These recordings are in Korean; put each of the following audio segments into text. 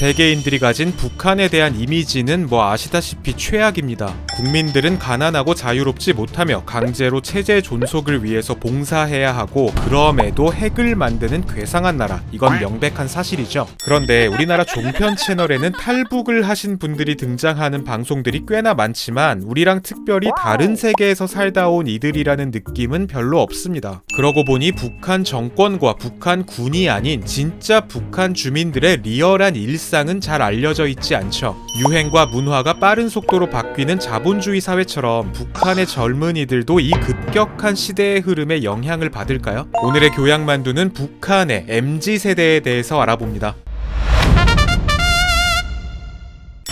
세계인들이 가진 북한에 대한 이미지는 뭐 아시다시피 최악입니다. 국민들은 가난하고 자유롭지 못하며 강제로 체제 존속을 위해서 봉사해야 하고 그럼에도 핵을 만드는 괴상한 나라. 이건 명백한 사실이죠. 그런데 우리나라 종편 채널에는 탈북을 하신 분들이 등장하는 방송들이 꽤나 많지만 우리랑 특별히 다른 세계에서 살다 온 이들이라는 느낌은 별로 없습니다. 그러고 보니 북한 정권과 북한 군이 아닌 진짜 북한 주민들의 리얼한 일상 은 잘 알려져 있지 않죠. 유행과 문화가 빠른 속도로 바뀌는 자본주의 사회처럼 북한의 젊은이들도 이 급격한 시대의 흐름에 영향을 받을까요? 오늘의 교양만두는 북한의 MZ 세대에 대해서 알아봅니다.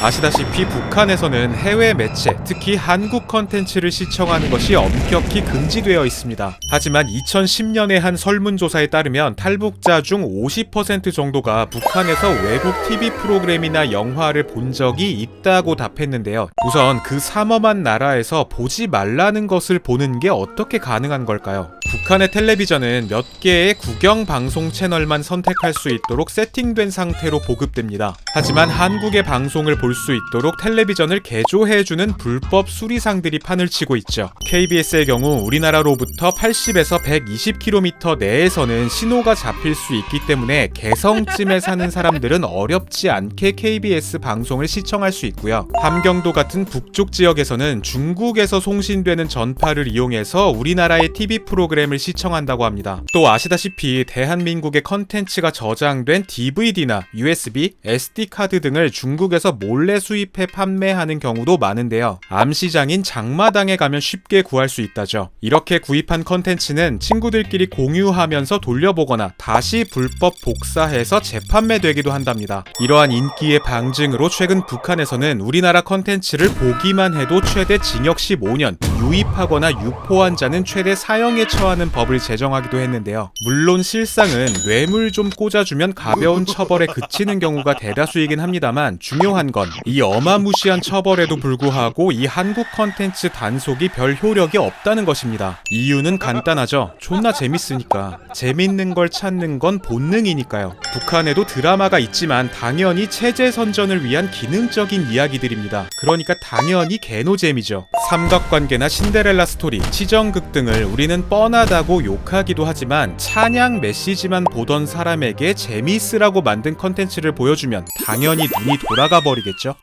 아시다시피 북한에서는 해외 매체, 특히 한국 컨텐츠를 시청하는 것이 엄격히 금지되어 있습니다. 하지만 2010년의 한 설문조사에 따르면 탈북자 중 50% 정도가 북한에서 외국 TV 프로그램이나 영화를 본 적이 있다고 답했는데요. 우선 그 삼엄한 나라에서 보지 말라는 것을 보는 게 어떻게 가능한 걸까요? 북한의 텔레비전은 몇 개의 국영 방송 채널만 선택할 수 있도록 세팅된 상태로 보급됩니다. 하지만 한국의 방송을 볼수 있도록 텔레비전을 개조해주는 불법 수리상들이 판을 치고 있죠. KBS의 경우 우리나라로부터 80에서 120km 내에서는 신호가 잡힐 수 있기 때문에 개성쯤에 사는 사람들은 어렵지 않게 KBS 방송을 시청할 수 있고요. 함경도 같은 북쪽 지역에서는 중국에서 송신되는 전파를 이용해서 우리나라의 TV 프로그램을 시청한다고 합니다. 또 아시다시피 대한민국의 컨텐츠가 저장된 DVD나 USB, SD 카드 등을 중국에서 몰래 수입해 판매하는 경우도 많은데요. 암시장인 장마당에 가면 쉽게 구할 수 있다죠. 이렇게 구입한 컨텐츠는 친구들끼리 공유하면서 돌려보거나 다시 불법 복사해서 재판매되기도 한답니다. 이러한 인기의 방증으로 최근 북한에서는 우리나라 컨텐츠를 보기만 해도 최대 징역 15년, 유입하거나 유포한 자는 최대 사형에 처하는 법을 제정하기도 했는데요. 물론 실상은 뇌물 좀 꽂아주면 가벼운 처벌에 그치는 경우가 대다수이긴 합니다만 중요한 건이 어마무시한 처벌에도 불구하고 이 한국 컨텐츠 단속이 별 효력이 없다는 것입니다. 이유는 간단하죠. 존나 재밌으니까. 재밌는 걸 찾는 건 본능이니까요. 북한에도 드라마가 있지만 당연히 체제 선전을 위한 기능적인 이야기들입니다. 그러니까 당연히 개노잼이죠. 삼각관계나 신데렐라 스토리, 치정극 등을 우리는 뻔하다고 욕하기도 하지만 찬양 메시지만 보던 사람에게 재미있으라고 만든 컨텐츠를 보여주면 당연히 눈이 돌아가 버리겠죠. 있죠.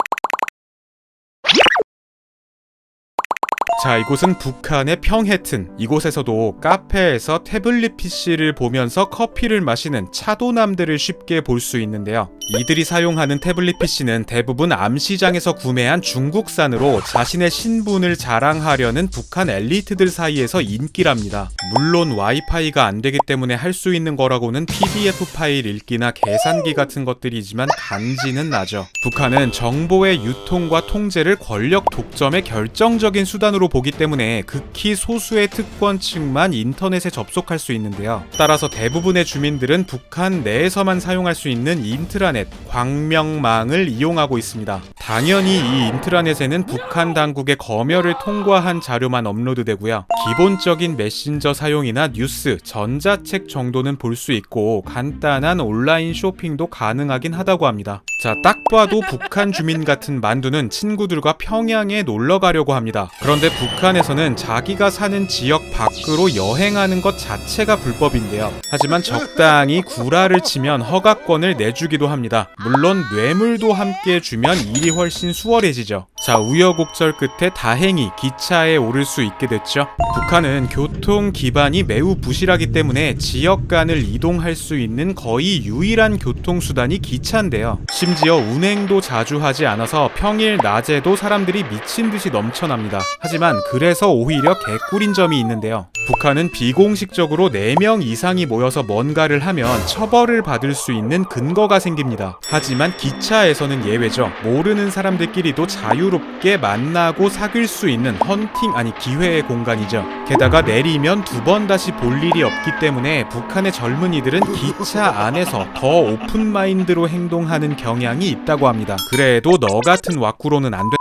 자, 이곳은 북한의 평해튼. 이곳에서도 카페에서 태블릿 PC를 보면서 커피를 마시는 차도남들을 쉽게 볼 수 있는데요. 이들이 사용하는 태블릿 PC는 대부분 암시장에서 구매한 중국산으로 자신의 신분을 자랑하려는 북한 엘리트들 사이에서 인기랍니다. 물론 와이파이가 안 되기 때문에 할 수 있는 거라고는 PDF 파일 읽기나 계산기 같은 것들이지만 간지는 나죠. 북한은 정보의 유통과 통제를 권력 독점의 결정적인 수단으로 보기 때문에 극히 소수의 특권층만 인터넷에 접속할 수 있는데요. 따라서 대부분의 주민들은 북한 내에서만 사용할 수 있는 인트라넷, 광명망을 이용하고 있습니다. 당연히 이 인트라넷에는 북한 당국의 검열을 통과한 자료만 업로드되고요. 기본적인 메신저 사용이나 뉴스, 전자책 정도는 볼 수 있고 간단한 온라인 쇼핑도 가능하긴 하다고 합니다. 자, 딱 봐도 북한 주민 같은 만두는 친구들과 평양에 놀러 가려고 합니다. 그런데 북한에서는 자기가 사는 지역 밖으로 여행하는 것 자체가 불법인데요. 하지만 적당히 구라를 치면 허가권을 내주기도 합니다. 물론 뇌물도 함께 주면 일이 훨씬 수월해지죠. 자, 우여곡절 끝에 다행히 기차에 오를 수 있게 됐죠. 북한은 교통 기반이 매우 부실하기 때문에 지역 간을 이동할 수 있는 거의 유일한 교통수단이 기차인데요. 심지어 운행도 자주 하지 않아서 평일 낮에도 사람들이 미친 듯이 넘쳐납니다. 하지만 그래서 오히려 개꿀인 점이 있는데요. 북한은 비공식적으로 4명 이상이 모여서 뭔가를 하면 처벌을 받을 수 있는 근거가 생깁니다. 하지만 기차에서는 예외죠. 모르는 사람들끼리도 자유 롭게 만나고 사귈 수 있는 헌팅 아니 기회의 공간이죠. 게다가 내리면 두 번 다시 볼 일이 없기 때문에 북한의 젊은이들은 기차 안에서 더 오픈 마인드로 행동하는 경향이 있다고 합니다. 그래도 너 같은 왁구로는 안 돼.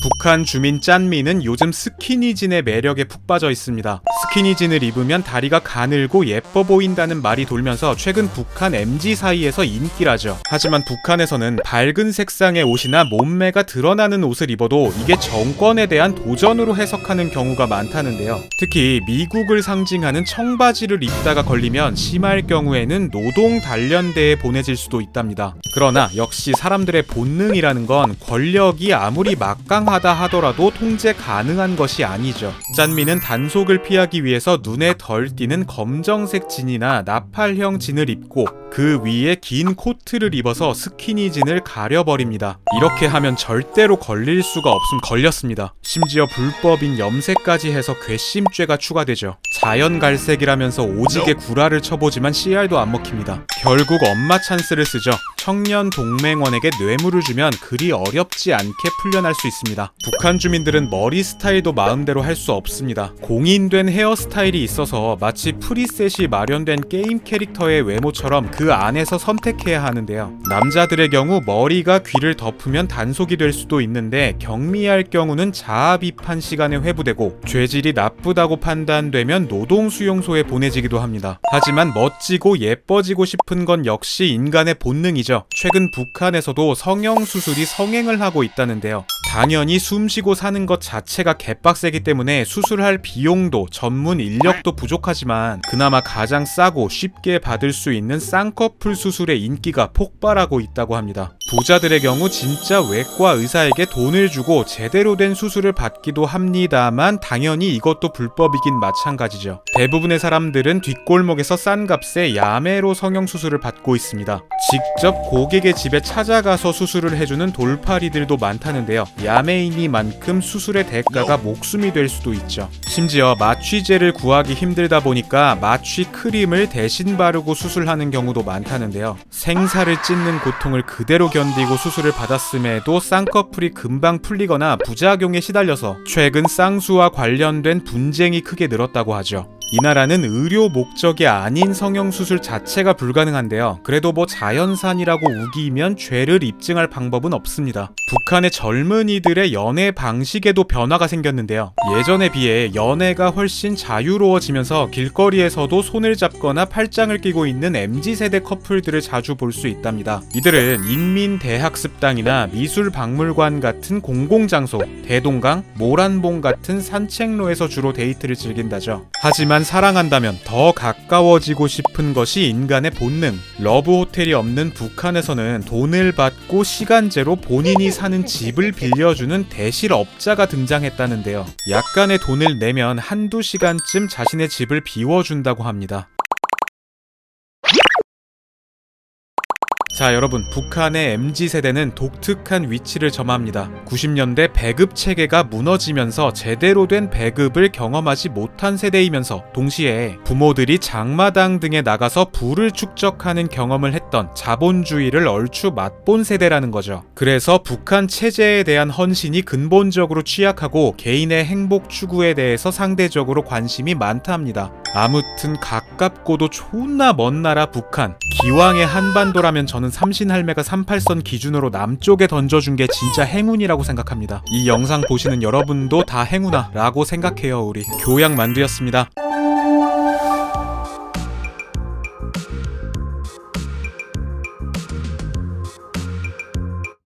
북한 주민 짠미는 요즘 스키니진의 매력에 푹 빠져 있습니다. 스키니진을 입으면 다리가 가늘고 예뻐 보인다는 말이 돌면서 최근 북한 MZ 사이에서 인기라죠. 하지만 북한에서는 밝은 색상의 옷이나 몸매가 드러나는 옷을 입어도 이게 정권에 대한 도전으로 해석하는 경우가 많다는데요. 특히 미국을 상징하는 청바지를 입다가 걸리면 심할 경우에는 노동 단련대에 보내질 수도 있답니다. 그러나 역시 사람들의 본능이라는 건 권력이 아무리 막강 하다 하더라도 통제 가능한 것이 아니죠. 짠미는 단속을 피하기 위해서 눈에 덜 띄는 검정색 진이나 나팔형 진을 입고 그 위에 긴 코트를 입어서 스키니 진을 가려버립니다. 이렇게 하면 절대로 걸릴 수가 없음 걸렸습니다. 심지어 불법인 염색까지 해서 괘씸죄가 추가되죠. 자연 갈색이라면서 오지게 구라를 쳐보지만 CR도 안 먹힙니다. 결국 엄마 찬스를 쓰죠. 청년 동맹원에게 뇌물을 주면 그리 어렵지 않게 풀려날 수 있습니다. 북한 주민들은 머리 스타일도 마음대로 할 수 없습니다. 공인된 헤어스타일이 있어서 마치 프리셋이 마련된 게임 캐릭터의 외모처럼 그 안에서 선택해야 하는데요. 남자들의 경우 머리가 귀를 덮으면 단속이 될 수도 있는데 경미할 경우는 자아 비판 시간에 회부되고 죄질이 나쁘다고 판단되면 노동 수용소에 보내지기도 합니다. 하지만 멋지고 예뻐지고 싶은 건 역시 인간의 본능이죠. 최근 북한에서도 성형 수술이 성행을 하고 있다는데요. 당연히 숨쉬고 사는 것 자체가 개빡세기 때문에 수술할 비용도 전문 인력도 부족하지만 그나마 가장 싸고 쉽게 받을 수 있는 쌍꺼풀 수술의 인기가 폭발하고 있다고 합니다. 부자들의 경우 진짜 외과 의사에게 돈을 주고 제대로 된 수술을 받기도 합니다만 당연히 이것도 불법이긴 마찬가지죠. 대부분의 사람들은 뒷골목에서 싼 값에 야매로 성형 수술을 받고 있습니다. 직접 고객의 집에 찾아가서 수술을 해주는 돌팔이들도 많다는데요. 야매이니만큼 수술의 대가가 목숨이 될 수도 있죠. 심지어 마취제를 구하기 힘들다 보니까 마취 크림을 대신 바르고 수술하는 경우도 많다는데요. 생사를 찢는 고통을 그대로 견디고 수술을 받았음에도 쌍꺼풀이 금방 풀리거나 부작용에 시달려서 최근 쌍수와 관련된 분쟁이 크게 늘었다고 하죠. 이 나라는 의료 목적이 아닌 성형수술 자체가 불가능한데요. 그래도 뭐 자연산이라고 우기면 죄를 입증할 방법은 없습니다. 북한의 젊은이들의 연애 방식에도 변화가 생겼는데요. 예전에 비해 연애가 훨씬 자유로워지면서 길거리에서도 손을 잡거나 팔짱을 끼고 있는 MZ세대 커플들을 자주 볼 수 있답니다. 이들은 인민대학습당이나 미술박물관 같은 공공장소, 대동강, 모란봉 같은 산책로에서 주로 데이트를 즐긴다죠. 하지만 사랑한다면 더 가까워지고 싶은 것이 인간의 본능. 러브 호텔이 없는 북한에서는 돈을 받고 시간제로 본인이 사는 집을 빌려주는 대실업자가 등장했다는데요. 약간의 돈을 내면 한두 시간쯤 자신의 집을 비워준다고 합니다. 자, 여러분, 북한의 MZ세대는 독특한 위치를 점합니다. 90년대 배급 체계가 무너지면서 제대로 된 배급을 경험하지 못한 세대이면서 동시에 부모들이 장마당 등에 나가서 부를 축적하는 경험을 했던 자본주의를 얼추 맛본 세대라는 거죠. 그래서 북한 체제에 대한 헌신이 근본적으로 취약하고 개인의 행복 추구에 대해서 상대적으로 관심이 많다 합니다. 아무튼 가깝고도 존나 먼 나라 북한. 기왕의 한반도라면 저는 삼신할매가 38선 기준으로 남쪽에 던져준 게 진짜 행운이라고 생각합니다. 이 영상 보시는 여러분도 다 행운아 라고 생각해요 우리. 교양 만두였습니다.